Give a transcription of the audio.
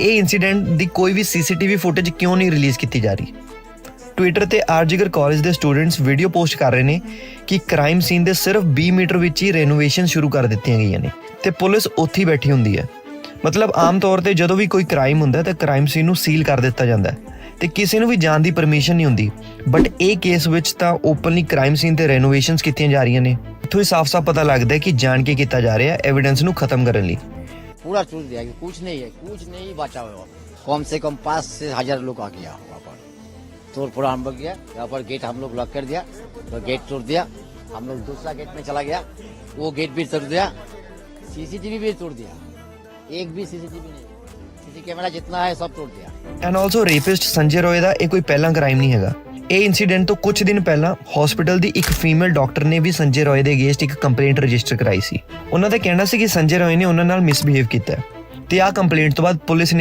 ਇਹ ਇਨਸੀਡੈਂਟ ਦੀ ਕੋਈ ਵੀ CCTV footage ਕਿਉਂ ਨਹੀਂ ਰਿਲੀਜ਼ ਕੀਤੀ ਜਾ ਰਹੀ? ਟਵਿੱਟਰ ਤੇ ਆਰਜੀਗਰ ਕਾਲਜ ਦੇ ਸਟੂਡੈਂਟਸ ਵੀਡੀਓ ਪੋਸਟ ਕਰ ਰਹੇ ਨੇ ਕਿ ਕ੍ਰਾਈਮ ਸੀਨ ਦੇ ਸਿਰਫ 20 ਮੀਟਰ ਵਿੱਚ ਹੀ ਰੈਨੋਵੇਸ਼ਨ ਸ਼ੁਰੂ ਕਰ ਦਿੱਤੀਆਂ ਗਈਆਂ ਨੇ ਤੇ ਪੁਲਿਸ ਉੱਥੇ ਹੀ ਬੈਠੀ ਹੁੰਦੀ ਹੈ। ਮਤਲਬ ਆਮ ਤੌਰ ਤੇ ਜਦੋਂ ਵੀ ਕੋਈ ਕ੍ਰਾਈਮ ਹੁੰਦਾ ਤਾਂ ਕ੍ਰਾਈਮ ਸੀਨ ਨੂੰ ਸੀਲ ਕਰ ਦਿੱਤਾ ਜਾਂਦਾ ਹੈ ਤੇ ਕਿਸੇ ਨੂੰ ਵੀ ਜਾਣ ਦੀ ਪਰਮਿਸ਼ਨ ਨਹੀਂ ਹੁੰਦੀ। ਬਟ ਇਹ ਕੇਸ ਵਿੱਚ ਤਾਂ ਓਪਨਲੀ ਕ੍ਰਾਈਮ ਸੀਨ ਤੇ ਰੈਨੋਵੇਸ਼ਨਸ ਕੀਤੀਆਂ ਜਾ ਰਹੀਆਂ ਨੇ। ਇੱਥੋਂ ਹੀ ਸਾਫ਼-ਸਾਫ਼ ਪਤਾ ਲੱਗਦਾ ਹੈ ਕਿ ਜਾਣ ਕੇ ਕੀਤਾ ਜਾ ਰਿਹਾ ਐਵੀਡੈਂਸ ਨੂੰ ਖਤਮ ਕਰਨ ਲਈ। पूरा चूस दिया कुछ नहीं है, कुछ नहीं बचा हुआ। कम से कम पाँच से हज़ार लोग आ गया वहाँ पर। तोड़ फोड़ हम लोग गया, यहाँ पर गेट हम लोग लॉक कर दिया तो गेट तोड़ दिया। हम लोग दूसरा गेट में चला गया, वो गेट भी तोड़ दिया सीसीटीवी भी तोड़ दिया। एक भी सीसीटीवी नहीं सीसी कैमरा जितना है सब तोड़ दिया। एंड ऑल्सो रेपिस्ट संजय रोयदा ये कोई पहला क्राइम नहीं है ਇਹ ਇਨਸੀਡੈਂਟ ਤੋਂ ਕੁਝ ਦਿਨ ਪਹਿਲਾਂ ਹਸਪੀਟਲ ਦੀ ਇੱਕ ਫੀਮੇਲ ਡਾਕਟਰ ਨੇ ਵੀ ਸੰਜੇ ਰੋਏ ਦੇ ਅਗੇਂਸਟ ਇੱਕ ਕੰਪਲੇਂਟ ਰਜਿਸਟਰ ਕਰਾਈ ਸੀ। ਉਹਨਾਂ ਦਾ ਕਹਿਣਾ ਸੀ ਕਿ ਸੰਜੇ ਰੋਏ ਨੇ ਉਹਨਾਂ ਨਾਲ ਮਿਸਬਿਹੇਵ ਕੀਤਾ ਤੇ ਆਹ ਕੰਪਲੇਂਟ ਤੋਂ ਬਾਅਦ ਪੁਲਿਸ ਨੇ